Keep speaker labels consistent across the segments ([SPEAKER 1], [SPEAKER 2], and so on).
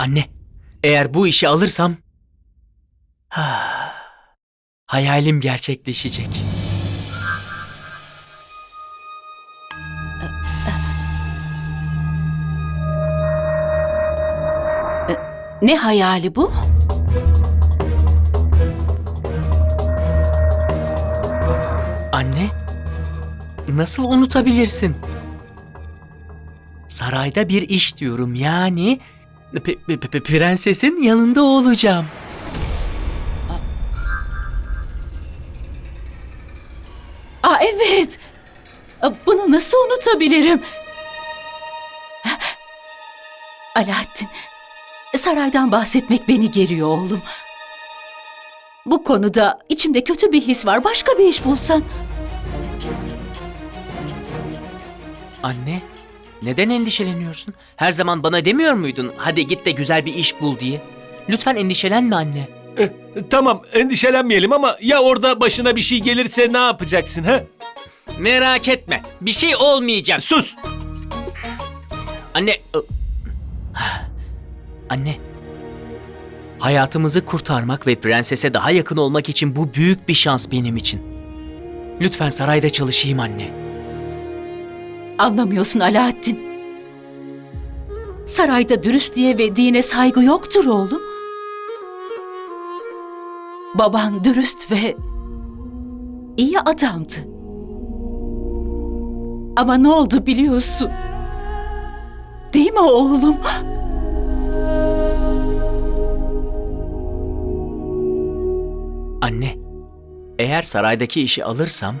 [SPEAKER 1] Anne, eğer bu işi alırsam... Hayalim gerçekleşecek.
[SPEAKER 2] Ne hayali bu?
[SPEAKER 1] Anne, nasıl unutabilirsin? Sarayda bir iş diyorum yani p- p- p- prensesin yanında olacağım.
[SPEAKER 2] Aa evet. Bunu nasıl unutabilirim? Alaaddin, saraydan bahsetmek beni geriyor oğlum. Bu konuda içimde kötü bir his var. Başka bir iş bulsan.
[SPEAKER 1] Anne, neden endişeleniyorsun? Her zaman bana demiyor muydun hadi git de güzel bir iş bul diye? Lütfen endişelenme anne.
[SPEAKER 3] Eh, tamam endişelenmeyelim ama ya orada başına bir şey gelirse ne yapacaksın ha?
[SPEAKER 1] Merak etme, bir şey olmayacak.
[SPEAKER 3] Sus!
[SPEAKER 1] Anne... Anne. Hayatımızı kurtarmak ve prensese daha yakın olmak için bu büyük bir şans benim için. Lütfen sarayda çalışayım anne.
[SPEAKER 2] Anlamıyorsun Alaaddin. Sarayda dürüstlüğe ve dine saygı yoktur oğlum. Baban dürüst ve iyi adamdı. Ama ne oldu biliyorsun. Değil mi oğlum?
[SPEAKER 1] Anne, eğer saraydaki işi alırsam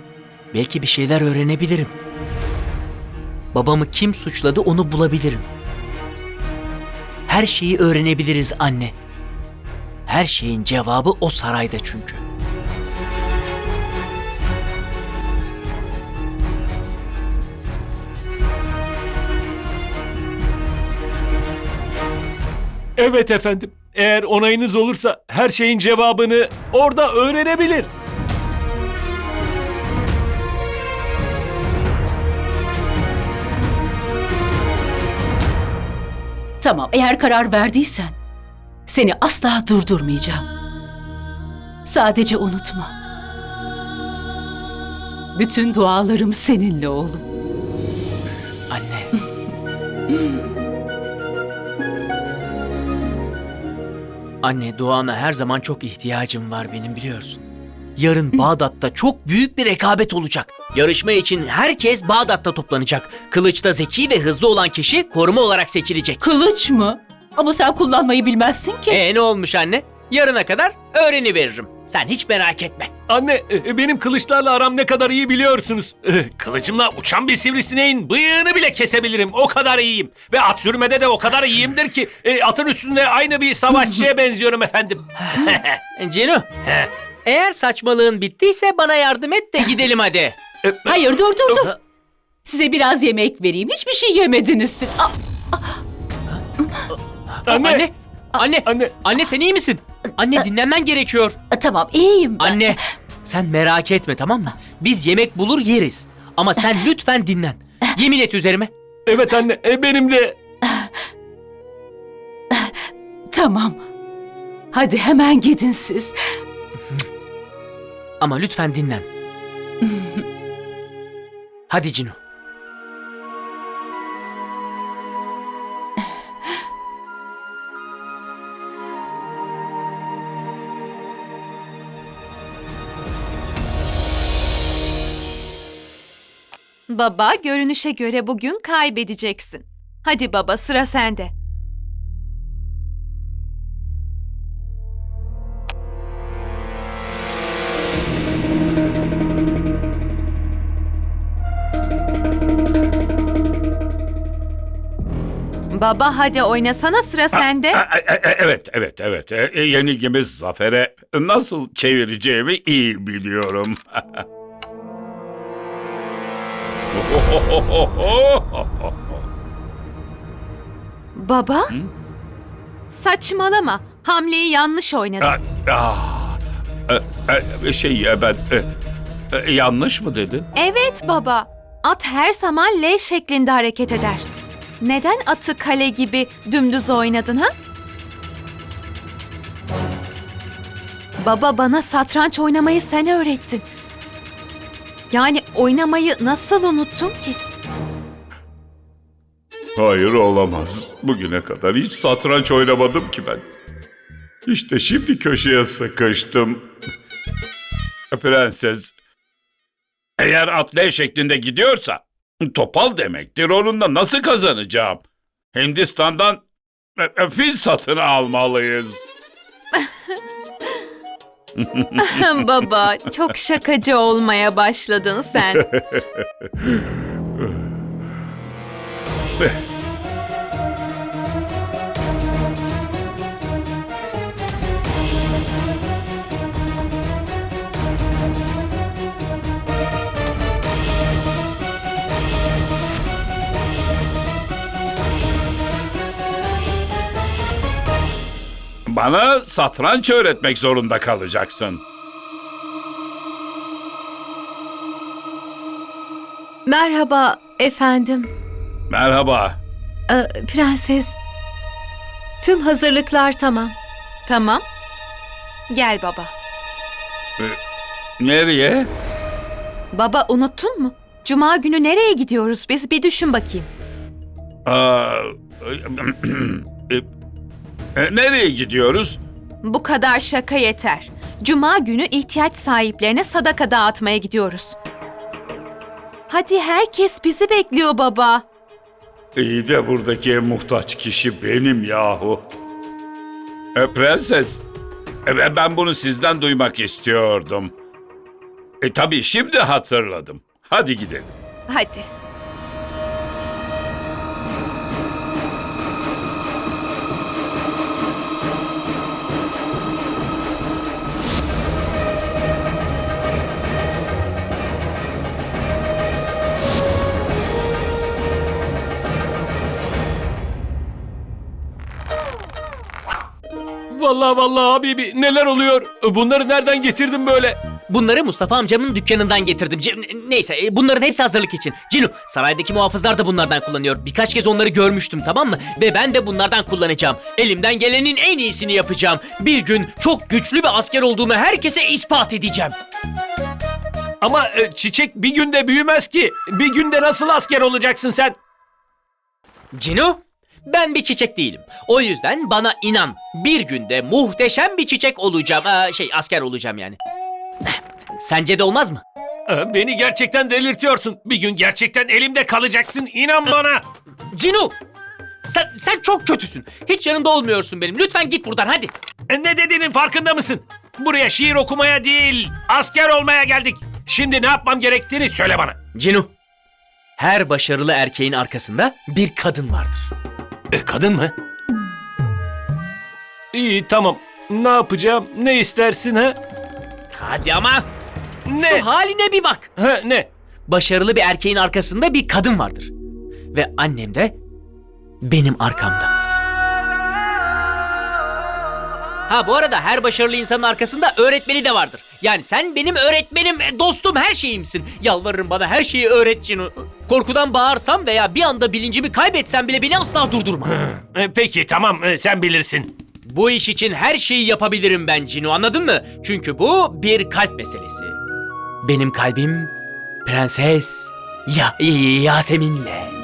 [SPEAKER 1] belki bir şeyler öğrenebilirim. Babamı kim suçladı onu bulabilirim. Her şeyi öğrenebiliriz anne. Her şeyin cevabı o sarayda çünkü.
[SPEAKER 3] Evet efendim. Eğer onayınız olursa her şeyin cevabını orada öğrenebilir.
[SPEAKER 2] Tamam, eğer karar verdiysen seni asla durdurmayacağım. Sadece unutma. Bütün dualarım seninle oğlum.
[SPEAKER 1] Anne. Anne duana her zaman çok ihtiyacım var benim biliyorsun. Yarın Bağdat'ta çok büyük bir rekabet olacak. Yarışma için herkes Bağdat'ta toplanacak. Kılıçta zeki ve hızlı olan kişi koruma olarak seçilecek.
[SPEAKER 2] Kılıç mı? Ama sen kullanmayı bilmezsin ki.
[SPEAKER 1] E ne olmuş anne? Yarına kadar öğreniveririm. Sen hiç merak etme.
[SPEAKER 3] Anne e, benim kılıçlarla aram ne kadar iyi biliyorsunuz. E, Kılıcımla uçan bir sivrisineğin bıyığını bile kesebilirim. O kadar iyiyim. Ve at sürmede de o kadar iyiyimdir ki e, atın üstünde aynı bir savaşçıya benziyorum efendim.
[SPEAKER 1] E, Cinu, eğer saçmalığın bittiyse bana yardım et de gidelim hadi.
[SPEAKER 2] Hayır dur dur dur. Size biraz yemek vereyim. Hiçbir şey yemediniz siz.
[SPEAKER 3] Anne.
[SPEAKER 1] Anne, anne,
[SPEAKER 3] Anne.
[SPEAKER 1] anne sen iyi misin? Anne dinlenmen gerekiyor.
[SPEAKER 2] tamam iyiyim ben.
[SPEAKER 1] Anne sen merak etme tamam mı? Biz yemek bulur yeriz. Ama sen lütfen dinlen. Yemin et üzerime.
[SPEAKER 3] Evet anne e, benim de
[SPEAKER 2] Tamam. Hadi hemen gidin siz.
[SPEAKER 1] Ama lütfen dinlen. Hadi Cino.
[SPEAKER 4] Baba, görünüşe göre bugün kaybedeceksin. Hadi baba, sıra sende. Baba hadi oynasana sıra sende.
[SPEAKER 5] E- e- e- Evet, evet, evet. E, e, Yenilgimiz zafere nasıl çevireceğimi iyi biliyorum.
[SPEAKER 4] Baba? Saçmalama. Hamleyi yanlış oynadın.
[SPEAKER 5] Ah, ah, e, e, şey e, ben e, e, yanlış mı dedi?
[SPEAKER 4] Evet baba. At her zaman L şeklinde hareket eder. Neden atı kale gibi dümdüz oynadın ha? Baba bana satranç oynamayı sen öğrettin. Yani oynamayı nasıl unuttum ki?
[SPEAKER 5] Hayır olamaz. Bugüne kadar hiç satranç oynamadım ki ben. İşte şimdi köşeye sıkıştım. Prenses, eğer atlı şeklinde gidiyorsa topal demektir. Onunla nasıl kazanacağım? Hindistan'dan e, e, fil satın almalıyız.
[SPEAKER 4] Baba çok şakacı olmaya başladın sen.
[SPEAKER 5] Bana satranç öğretmek zorunda kalacaksın.
[SPEAKER 6] Merhaba efendim.
[SPEAKER 5] Merhaba.
[SPEAKER 6] Ee, prenses. Tüm hazırlıklar tamam.
[SPEAKER 4] tamam. Gel baba.
[SPEAKER 5] Nereye?
[SPEAKER 4] Baba unuttun mu? Cuma günü nereye gidiyoruz biz bir düşün bakayım.
[SPEAKER 5] Aa, e, nereye gidiyoruz?
[SPEAKER 4] Bu kadar şaka yeter. Cuma günü ihtiyaç sahiplerine sadaka dağıtmaya gidiyoruz. Hadi herkes bizi bekliyor baba.
[SPEAKER 5] İyi de buradaki en muhtaç kişi benim yahu. E, prenses, e, ben bunu sizden duymak istiyordum. E tabii şimdi hatırladım. Hadi gidelim.
[SPEAKER 4] Hadi.
[SPEAKER 3] Vallahi vallahi Habibi neler oluyor? Bunları nereden getirdin böyle?
[SPEAKER 1] Bunları Mustafa amcamın dükkanından getirdim. Ce- neyse e, bunların hepsi hazırlık için. Cinu saraydaki muhafızlar da bunlardan kullanıyor. Birkaç kez onları görmüştüm tamam mı? Ve ben de bunlardan kullanacağım. Elimden gelenin en iyisini yapacağım. Bir gün çok güçlü bir asker olduğumu herkese ispat edeceğim.
[SPEAKER 3] Ama e, çiçek bir günde büyümez ki. Bir günde nasıl asker olacaksın sen?
[SPEAKER 1] Cinu ben bir çiçek değilim. O yüzden bana inan. Bir günde muhteşem bir çiçek olacağım. Aa, şey asker olacağım yani. Sence de olmaz mı?
[SPEAKER 3] E, Beni gerçekten delirtiyorsun. Bir gün gerçekten elimde kalacaksın. İnan bana.
[SPEAKER 1] Cinu! Sen, sen çok kötüsün. Hiç yanımda olmuyorsun benim. Lütfen git buradan hadi.
[SPEAKER 3] E, Ne dediğinin farkında mısın? Buraya şiir okumaya değil, asker olmaya geldik. Şimdi ne yapmam gerektiğini söyle bana.
[SPEAKER 1] Cinu, her başarılı erkeğin arkasında bir kadın vardır.
[SPEAKER 3] E, kadın mı? İyi tamam. Ne yapacağım? Ne istersin ha?
[SPEAKER 1] Hadi ama
[SPEAKER 3] Ne?
[SPEAKER 1] şu haline bir bak.
[SPEAKER 3] Ha, ne?
[SPEAKER 1] Başarılı bir erkeğin arkasında bir kadın vardır. Ve annem de benim arkamda. Ha bu arada her başarılı insanın arkasında öğretmeni de vardır. Yani sen benim öğretmenim, e, dostum, her şeyimsin. Yalvarırım bana her şeyi öğret Cinu. Korkudan bağırsam veya bir anda bilincimi kaybetsem bile beni asla durdurma.
[SPEAKER 3] E, peki tamam e, sen bilirsin.
[SPEAKER 1] Bu iş için her şeyi yapabilirim ben Cinu anladın mı? Çünkü bu bir kalp meselesi. Benim kalbim Prenses ya Yasemin'le.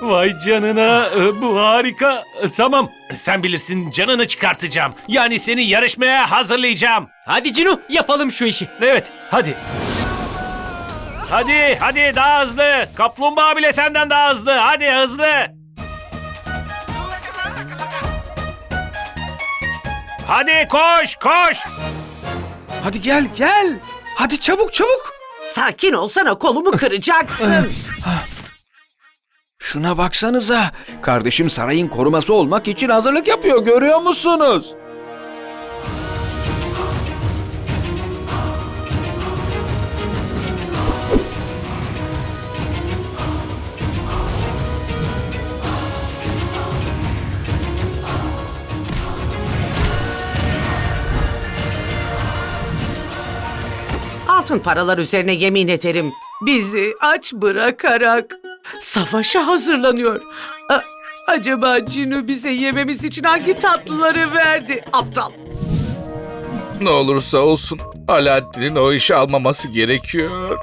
[SPEAKER 3] Vay canına e, bu harika. E, Tamam sen bilirsin canını çıkartacağım. Yani seni yarışmaya hazırlayacağım.
[SPEAKER 1] Hadi Cinu yapalım şu işi.
[SPEAKER 3] Evet hadi. Hadi hadi daha hızlı. Kaplumbağa bile senden daha hızlı. Hadi hızlı. Hadi koş koş.
[SPEAKER 7] Hadi gel gel. Hadi çabuk çabuk.
[SPEAKER 8] Sakin olsana kolumu kıracaksın.
[SPEAKER 7] Şuna baksanıza. Kardeşim sarayın koruması olmak için hazırlık yapıyor görüyor musunuz?
[SPEAKER 8] Altın paralar üzerine yemin ederim. Bizi aç bırakarak savaşa hazırlanıyor. A- acaba Cinu bize yememiz için hangi tatlıları verdi? Aptal.
[SPEAKER 9] Ne olursa olsun Alaaddin'in o işi almaması gerekiyor.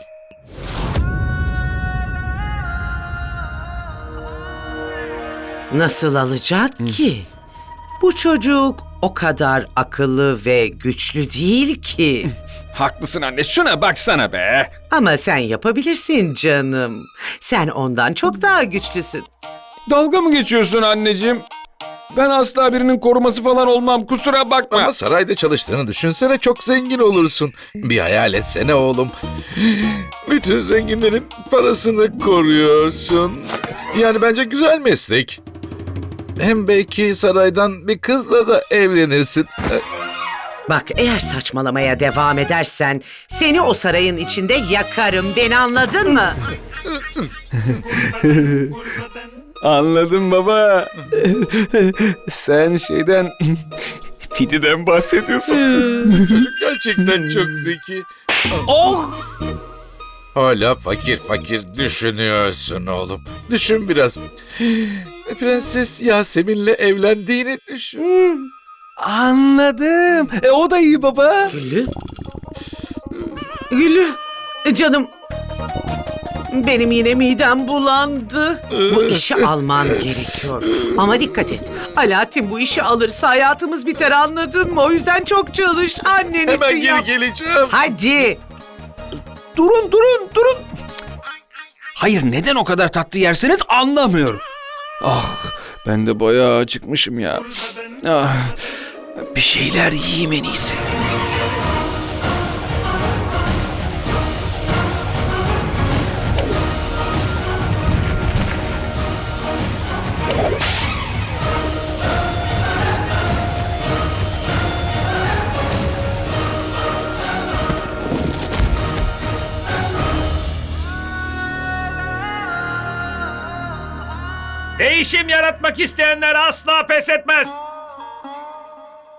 [SPEAKER 8] Nasıl alacak ki? Bu çocuk o kadar akıllı ve güçlü değil ki.
[SPEAKER 7] Haklısın anne şuna baksana be.
[SPEAKER 8] Ama sen yapabilirsin canım. Sen ondan çok daha güçlüsün.
[SPEAKER 7] Dalga mı geçiyorsun anneciğim? Ben asla birinin koruması falan olmam kusura bakma.
[SPEAKER 9] Ama sarayda çalıştığını düşünsene çok zengin olursun. Bir hayal etsene oğlum. Bütün zenginlerin parasını koruyorsun. Yani bence güzel meslek. Hem belki saraydan bir kızla da evlenirsin.
[SPEAKER 8] Bak eğer saçmalamaya devam edersen seni o sarayın içinde yakarım. Beni anladın mı?
[SPEAKER 7] Anladım baba. Sen şeyden... Pidi'den bahsediyorsun.
[SPEAKER 9] Çocuk gerçekten çok zeki.
[SPEAKER 7] oh!
[SPEAKER 9] Hala fakir fakir düşünüyorsun oğlum. Düşün biraz. Prenses Yasemin'le evlendiğini düşün.
[SPEAKER 7] Anladım. E, o da iyi baba.
[SPEAKER 8] Güllü. Güllü. Canım. Benim yine midem bulandı. Bu işi alman gerekiyor. Ama dikkat et. Alaaddin bu işi alırsa hayatımız biter anladın mı? O yüzden çok çalış annen
[SPEAKER 9] Hemen
[SPEAKER 8] için
[SPEAKER 9] geri
[SPEAKER 8] yap.
[SPEAKER 9] geleceğim.
[SPEAKER 8] Hadi.
[SPEAKER 7] Durun durun durun. Hayır neden o kadar tatlı yersiniz anlamıyorum. Ah ben de bayağı acıkmışım ya. Ah, bir şeyler yiyeyim en iyisi.
[SPEAKER 3] Değişim yaratmak isteyenler asla pes etmez.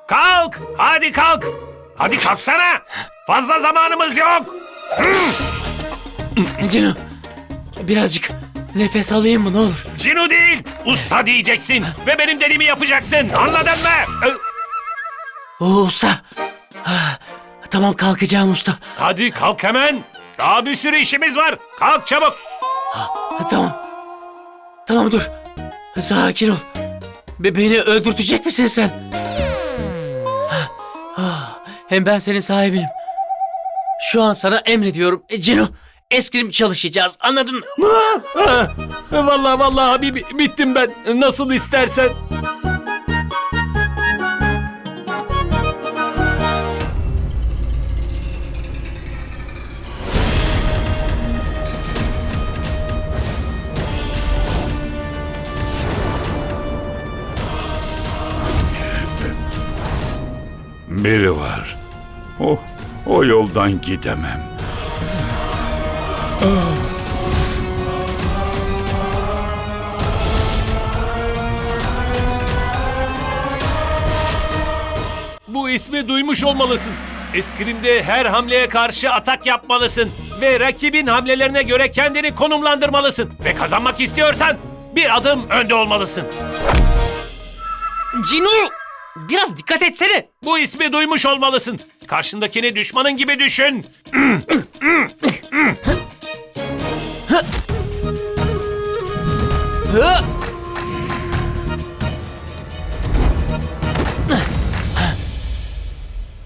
[SPEAKER 3] Kalk! Hadi kalk! Hadi kalksana! Fazla zamanımız yok!
[SPEAKER 1] Cino birazcık nefes alayım mı ne olur?
[SPEAKER 3] Cinu değil, usta diyeceksin ve benim dediğimi yapacaksın. Anladın mı?
[SPEAKER 1] Oo usta. Ah, Tamam kalkacağım usta.
[SPEAKER 3] Hadi kalk hemen. Daha bir sürü işimiz var. Kalk çabuk.
[SPEAKER 1] Ha, Tamam. Tamam dur. Sakin ol. Be beni öldürtecek misin sen? Ah, ah, Hem ben senin sahibinim. Şu an sana emrediyorum. E, Cino, eskrim çalışacağız. Anladın mı?
[SPEAKER 3] Ah, Vallahi vallahi Habibi bittim ben. Nasıl istersen.
[SPEAKER 5] Yoldan gidemem.
[SPEAKER 3] Bu ismi duymuş olmalısın. Eskrimde her hamleye karşı atak yapmalısın. Ve rakibin hamlelerine göre kendini konumlandırmalısın. Ve kazanmak istiyorsan bir adım önde olmalısın.
[SPEAKER 1] Cino, biraz dikkat etsene.
[SPEAKER 3] Bu ismi duymuş olmalısın. Karşındakini düşmanın gibi düşün.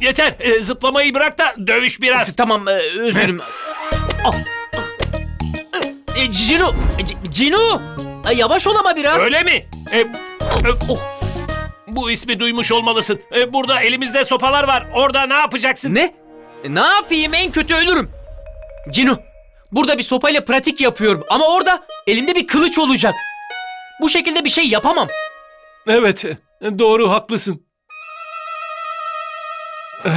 [SPEAKER 3] Yeter, e, zıplamayı bırak da dövüş biraz.
[SPEAKER 1] Tamam, e, üzgünüm. Ah. E, Cino, C- Cino, e, yavaş ol ama biraz.
[SPEAKER 3] Öyle mi? E, e,
[SPEAKER 1] Oh.
[SPEAKER 3] Bu ismi duymuş olmalısın. E, burada elimizde sopalar var. Orada ne yapacaksın?
[SPEAKER 1] Ne? E, Ne yapayım en kötü ölürüm. Cino, burada bir sopayla pratik yapıyorum ama orada elimde bir kılıç olacak. Bu şekilde bir şey yapamam.
[SPEAKER 3] Evet, doğru haklısın. Eh,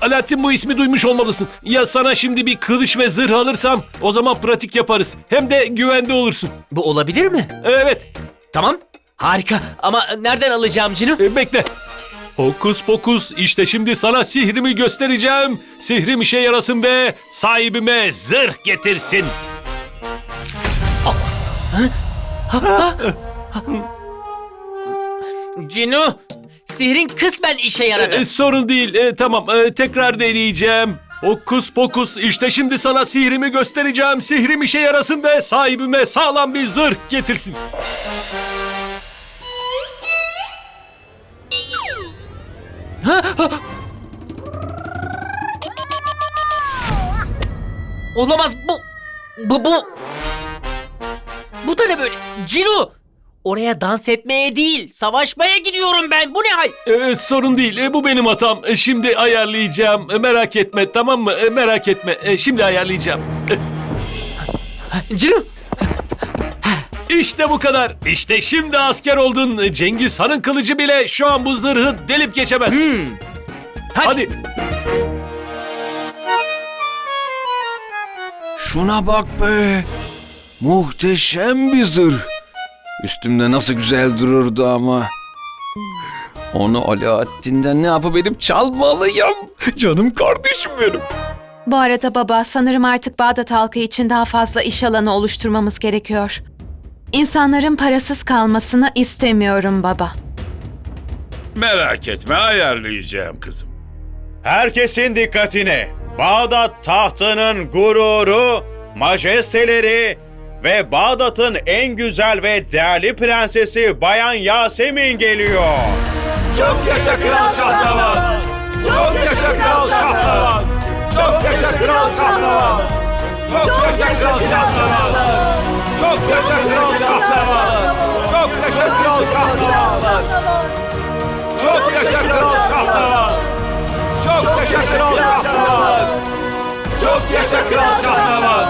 [SPEAKER 3] Alaaddin bu ismi duymuş olmalısın. Ya sana şimdi bir kılıç ve zırh alırsam o zaman pratik yaparız. Hem de güvende olursun.
[SPEAKER 1] Bu olabilir mi?
[SPEAKER 3] Evet,
[SPEAKER 1] Tamam. Harika. Ama nereden alacağım Cino?
[SPEAKER 3] e, bekle. Hokus pokus işte şimdi sana sihrimi göstereceğim. Sihrim işe yarasın ve sahibime zırh getirsin.
[SPEAKER 1] Cino, Sihrin kısmen işe yaradı.
[SPEAKER 3] E, sorun değil. E, tamam e, tekrar deneyeceğim. Hokus pokus işte şimdi sana sihrimi göstereceğim. Sihrim işe yarasın ve sahibime sağlam bir zırh getirsin.
[SPEAKER 1] Olamaz bu. Bu bu. Bu da ne böyle? Cino. Oraya dans etmeye değil, savaşmaya gidiyorum ben. Bu ne hal?
[SPEAKER 3] E, sorun değil. E, bu benim hatam. E, şimdi ayarlayacağım. E, merak etme tamam mı? E, merak etme. E, şimdi ayarlayacağım. E,
[SPEAKER 1] Cino.
[SPEAKER 3] İşte bu kadar. İşte şimdi asker oldun. Cengiz Han'ın kılıcı bile şu an bu zırhı delip geçemez.
[SPEAKER 1] Hadi.
[SPEAKER 3] Hadi.
[SPEAKER 7] Şuna bak be. Muhteşem bir zırh. Üstümde nasıl güzel dururdu ama. Onu Alaaddin'den ne yapıp edip çalmalıyım. Canım kardeşim benim.
[SPEAKER 4] Bu arada baba sanırım artık Bağdat halkı için daha fazla iş alanı oluşturmamız gerekiyor. İnsanların parasız kalmasını istemiyorum baba.
[SPEAKER 5] Merak etme ayarlayacağım kızım.
[SPEAKER 10] Herkesin dikkatine. Bağdat tahtının gururu, majesteleri ve Bağdat'ın en güzel ve değerli prensesi Bayan Yasemin geliyor.
[SPEAKER 5] Çok yaşa Kral Şahlavaz! Çok yaşa Kral Şahlavaz! Çok yaşa Kral Şahlavaz! Çok yaşa Kral Şahlavaz! Çok teşekkür ol Şahsevaz. Çok teşekkür ol Şahsevaz. Çok teşekkür ol Şahsevaz. Çok teşekkür ol Şahsevaz. Çok teşekkür ol Şahsevaz.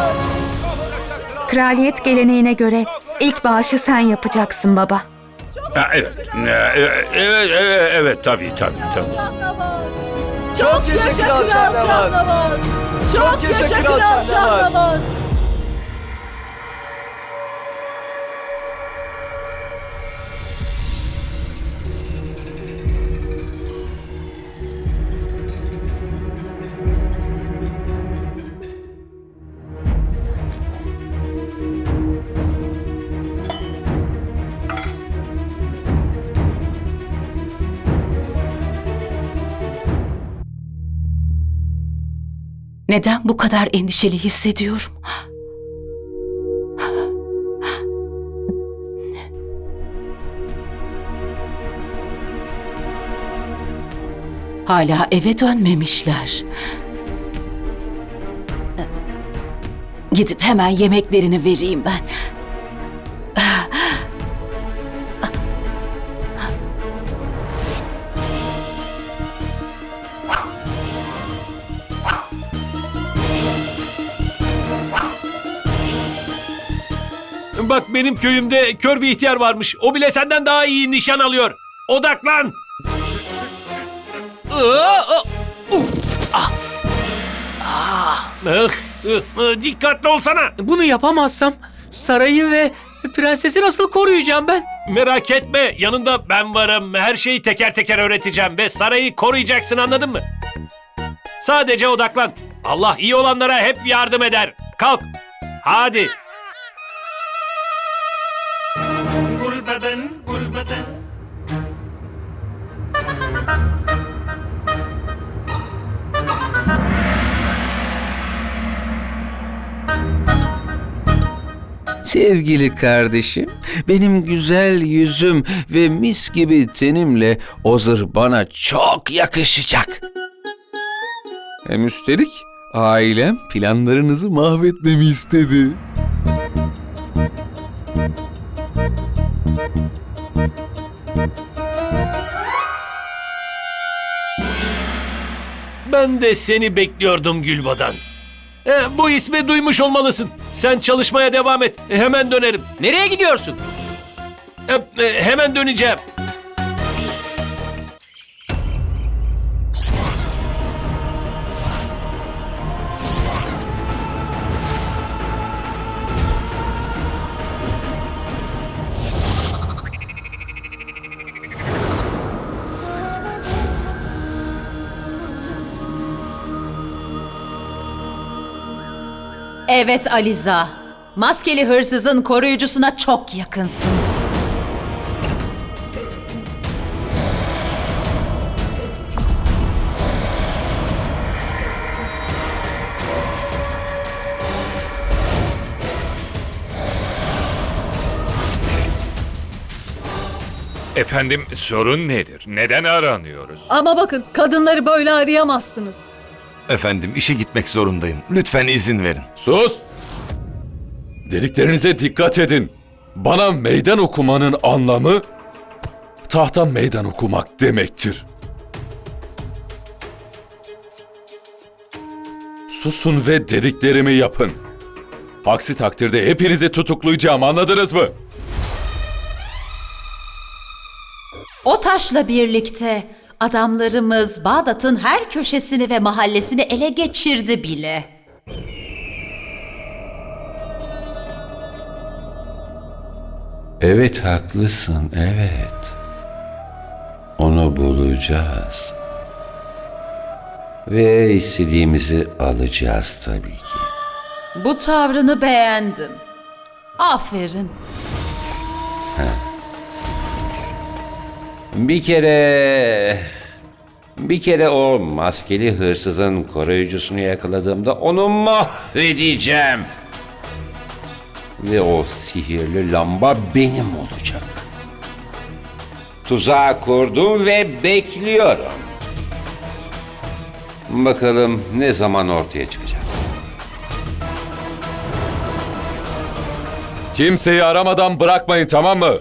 [SPEAKER 4] Kraliyet geleneğine göre ilk bağışı sen yapacaksın baba.
[SPEAKER 5] Evet. Evet, evet, evet, tabii tabii tabii.
[SPEAKER 11] Çok teşekkür ol Şahnavaz. Çok teşekkür ol Şahnavaz.
[SPEAKER 2] Neden bu kadar endişeli hissediyorum? Hala eve dönmemişler. Gidip hemen yemeklerini vereyim ben.
[SPEAKER 3] Bak benim köyümde kör bir ihtiyar varmış. O bile senden daha iyi nişan alıyor. Odaklan.
[SPEAKER 1] Aa,
[SPEAKER 3] Ah, ah, ah, Dikkatli olsana.
[SPEAKER 1] Bunu yapamazsam sarayı ve prensesi nasıl koruyacağım ben?
[SPEAKER 3] Merak etme yanında ben varım. Her şeyi teker teker öğreteceğim ve sarayı koruyacaksın anladın mı? Sadece odaklan. Allah iyi olanlara hep yardım eder. Kalk. Hadi.
[SPEAKER 7] Sevgili kardeşim, benim güzel yüzüm ve mis gibi tenimle o zırh bana çok yakışacak. Hem üstelik ailem planlarınızı mahvetmemi istedi.
[SPEAKER 3] Ben de seni bekliyordum Gülbadan. E, bu ismi duymuş olmalısın. Sen çalışmaya devam et. E, hemen dönerim.
[SPEAKER 1] Nereye gidiyorsun?
[SPEAKER 3] E, e, hemen döneceğim.
[SPEAKER 2] Evet Aliza. Maskeli hırsızın koruyucusuna çok yakınsın.
[SPEAKER 12] Efendim sorun nedir? Neden aranıyoruz?
[SPEAKER 11] Ama bakın kadınları böyle arayamazsınız.
[SPEAKER 13] Efendim işe gitmek zorundayım. Lütfen izin verin.
[SPEAKER 14] Sus! Dediklerinize dikkat edin. Bana meydan okumanın anlamı tahta meydan okumak demektir. Susun ve dediklerimi yapın. Aksi takdirde hepinizi tutuklayacağım anladınız mı?
[SPEAKER 15] O taşla birlikte adamlarımız Bağdat'ın her köşesini ve mahallesini ele geçirdi bile.
[SPEAKER 16] Evet haklısın, evet. Onu bulacağız. Ve istediğimizi alacağız tabii ki.
[SPEAKER 15] Bu tavrını beğendim. Aferin.
[SPEAKER 16] Bir kere... Bir kere o maskeli hırsızın koruyucusunu yakaladığımda onu mahvedeceğim. Ve o sihirli lamba benim olacak. Tuzağı kurdum ve bekliyorum. Bakalım ne zaman ortaya çıkacak.
[SPEAKER 14] Kimseyi aramadan bırakmayın tamam mı?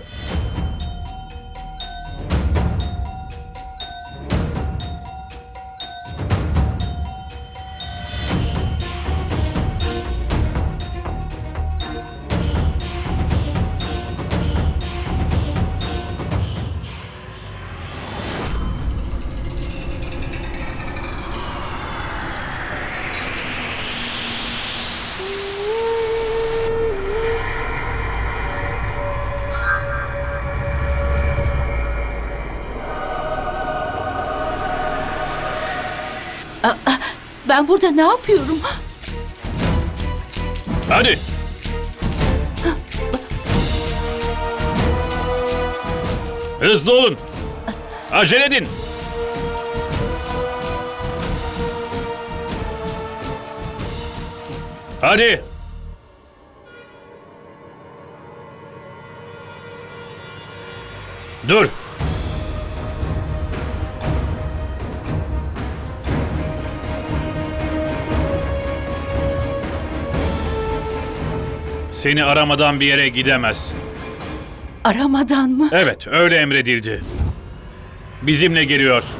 [SPEAKER 15] Ben burada ne yapıyorum?
[SPEAKER 17] Hadi. Hızlı olun. Acele edin. Hadi. Dur. Seni aramadan bir yere gidemezsin.
[SPEAKER 15] Aramadan mı?
[SPEAKER 17] Evet, öyle emredildi. Bizimle geliyorsun.